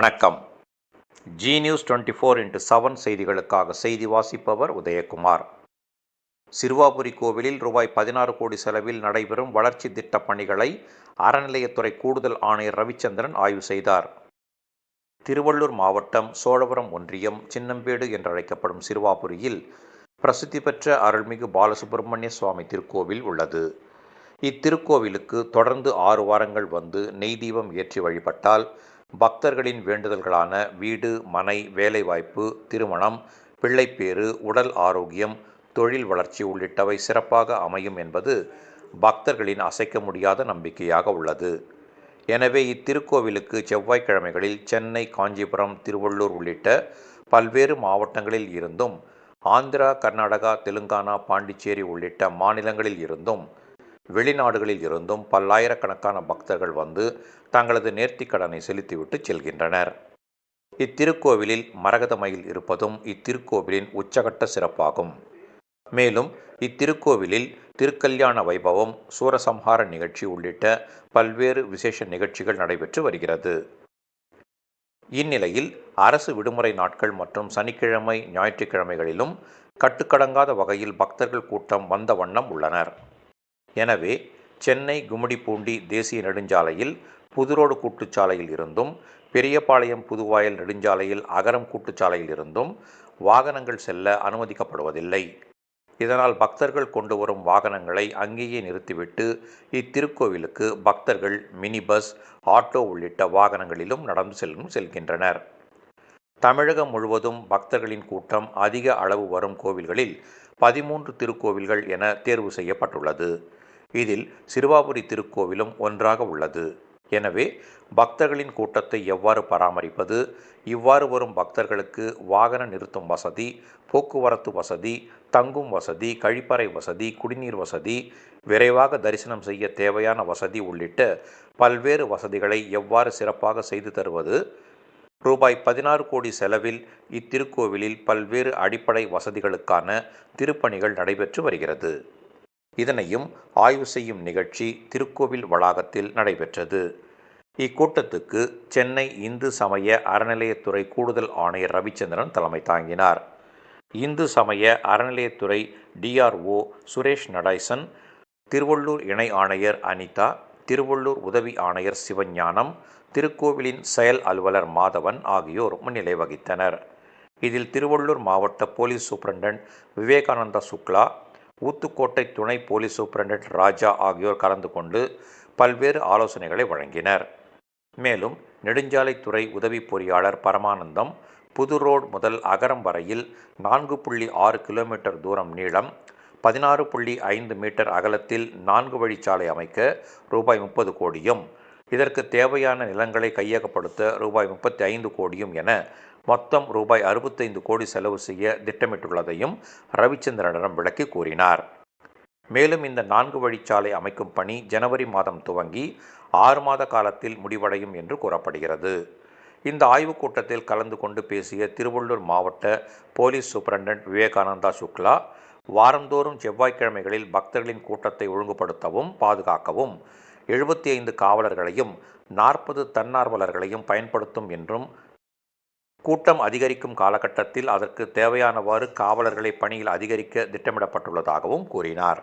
வணக்கம். Zee news twenty four into seven செய்திகளுக்காக செய்தி வாசிப்பவர் உதயகுமார். சிறுவாபுரி கோவிலில் ரூபாய் பதினாறு கோடி செலவில் நடைபெறும் வளர்ச்சி திட்டப் பணிகளை அறநிலையத்துறை கூடுதல் ஆணையர் ரவிச்சந்திரன் ஆய்வு செய்தார். திருவள்ளூர் மாவட்டம் சோழவரம் ஒன்றியம் சின்னம்பேடு என்றழைக்கப்படும் சிறுவாபுரியில் பிரசித்தி பெற்ற அருள்மிகு பாலசுப்பிரமணிய சுவாமி திருக்கோவில் உள்ளது. இத்திருக்கோவிலுக்கு தொடர்ந்து ஆறு வாரங்கள் வந்து நெய் தீபம் ஏற்றி வழிபட்டால் பக்தர்களின் வேண்டுதல்களான வீடு மனை வேலைவாய்ப்பு திருமணம் பிள்ளைப்பேறு உடல் ஆரோக்கியம் தொழில் வளர்ச்சி உள்ளிட்டவை சிறப்பாக அமையும் என்பது பக்தர்களின் அசைக்க முடியாத நம்பிக்கையாக உள்ளது. எனவே இத்திருக்கோவிலுக்கு செவ்வாய்க்கிழமைகளில் சென்னை காஞ்சிபுரம் திருவள்ளூர் உள்ளிட்ட பல்வேறு மாவட்டங்களில் இருந்தும் ஆந்திரா கர்நாடகா தெலுங்கானா பாண்டிச்சேரி உள்ளிட்ட மாநிலங்களில் இருந்தும் வெளிநாடுகளில் இருந்தும் பல்லாயிரக்கணக்கான பக்தர்கள் வந்து தங்களது நேர்த்திக்கடனை செலுத்திவிட்டு செல்கின்றனர். இத்திருக்கோவிலில் மரகதமயில் இருப்பதும் இத்திருக்கோவிலின் உச்சகட்ட சிறப்பாகும். மேலும் இத்திருக்கோவிலில் திருக்கல்யாண வைபவம் சூரசம்ஹார நிகழ்ச்சி உள்ளிட்ட பல்வேறு விசேஷ நிகழ்ச்சிகள் நடைபெற்று வருகிறது. இந்நிலையில் அரசு விடுமுறை நாட்கள் மற்றும் சனிக்கிழமை ஞாயிற்றுக்கிழமைகளிலும் கட்டுக்கடங்காத வகையில் பக்தர்கள் கூட்டம் வந்த வண்ணம் உள்ளனர். எனவே சென்னை கும்மிடிப்பூண்டி தேசிய நெடுஞ்சாலையில் புதுரோடு கூட்டுச்சாலையில் இருந்தும் பெரியபாளையம் புதுவாயல் நெடுஞ்சாலையில் அகரம் கூட்டுச்சாலையில் இருந்தும் வாகனங்கள் செல்ல அனுமதிக்கப்படுவதில்லை. இதனால் பக்தர்கள் கொண்டு வரும் வாகனங்களை அங்கேயே நிறுத்திவிட்டு இத்திருக்கோவிலுக்கு பக்தர்கள் மினி பஸ் ஆட்டோ உள்ளிட்ட வாகனங்களிலும் நடந்து செல்லும் செல்கின்றனர். தமிழகம் முழுவதும் பக்தர்களின் கூட்டம் அதிக அளவு வரும் கோவில்களில் பதிமூன்று திருக்கோவில்கள் என தேர்வு செய்யப்பட்டுள்ளது. இதில் சிறுவாபுரி திருக்கோவிலும் ஒன்றாக உள்ளது. எனவே பக்தர்களின் கூட்டத்தை எவ்வாறு பராமரிப்பது? இவ்வாறு வரும் பக்தர்களுக்கு வாகன நிறுத்தும் வசதி போக்குவரத்து வசதி தங்கும் வசதி கழிப்பறை வசதி குடிநீர் வசதி விரைவாக தரிசனம் செய்ய தேவையான வசதி உள்ளிட்ட பல்வேறு வசதிகளை எவ்வாறு சிறப்பாக செய்து தருவது? ரூபாய் பதினாறு கோடி செலவில் இத்திருக்கோவிலில் பல்வேறு அடிப்படை வசதிகளுக்கான திருப்பணிகள் நடைபெற்று வருகிறது. இதனையும் ஆய்வு செய்யும் நிகழ்ச்சி திருக்கோவில் வளாகத்தில் நடைபெற்றது. இக்கூட்டத்துக்கு சென்னை இந்து சமய அறநிலையத்துறை கூடுதல் ஆணையர் ரவிச்சந்திரன் தலைமை தாங்கினார். இந்து சமய அறநிலையத்துறை டிஆர்ஓ சுரேஷ் நடேசன் திருவள்ளூர் இணை ஆணையர் அனிதா திருவள்ளூர் உதவி ஆணையர் சிவஞானம் திருக்கோவிலின் செயல் அலுவலர் மாதவன் ஆகியோர் முன்னிலை வகித்தனர். இதில் திருவள்ளூர் மாவட்ட போலீஸ் சூப்பரண்டன்ட் விவேகானந்தா சுக்லா ஊத்துக்கோட்டை துணை போலீஸ் சூப்பரண்டன்ட் ராஜா ஆகியோர் கலந்து கொண்டு பல்வேறு ஆலோசனைகளை வழங்கினர். மேலும் நெடுஞ்சாலைத்துறை உதவி பொறியாளர் பரமானந்தம் புது ரோடு முதல் அகரம் வரையில் நான்கு புள்ளி ஆறு கிலோமீட்டர் தூரம் நீளம் பதினாறு புள்ளி ஐந்து மீட்டர் அகலத்தில் நான்கு வழிச்சாலை அமைக்க ரூபாய் முப்பது கோடியும் இதற்கு தேவையான நிலங்களை கையகப்படுத்த ரூபாய் முப்பத்தி ஐந்து கோடியும் என மொத்தம் ரூபாய் அறுபத்தைந்து கோடி செலவு செய்ய திட்டமிட்டுள்ளதையும் ரவிச்சந்திரனிடம் விளக்கி கூறினார். மேலும் இந்த நான்கு வழிச்சாலை அமைக்கும் பணி ஜனவரி மாதம் துவங்கி ஆறு மாத காலத்தில் முடிவடையும் என்று கூறப்படுகிறது. இந்த ஆய்வுக் கூட்டத்தில் கலந்து கொண்டு பேசிய திருவள்ளூர் மாவட்ட போலீஸ் சூப்பரண்டன்ட் விவேகானந்தா சுக்லா வாரந்தோறும் செவ்வாய்க்கிழமைகளில் பக்தர்களின் கூட்டத்தை ஒழுங்குபடுத்தவும் பாதுகாக்கவும் எழுபத்தி ஐந்து காவலர்களையும் நாற்பது தன்னார்வலர்களையும் பயன்படுத்தும் என்றும் கூட்டம் அதிகரிக்கும் காலகட்டத்தில் அதற்கு தேவையானவாறு காவலர்களை பணியில் அதிகரிக்க திட்டமிடப்பட்டுள்ளதாகவும் கூறினார்.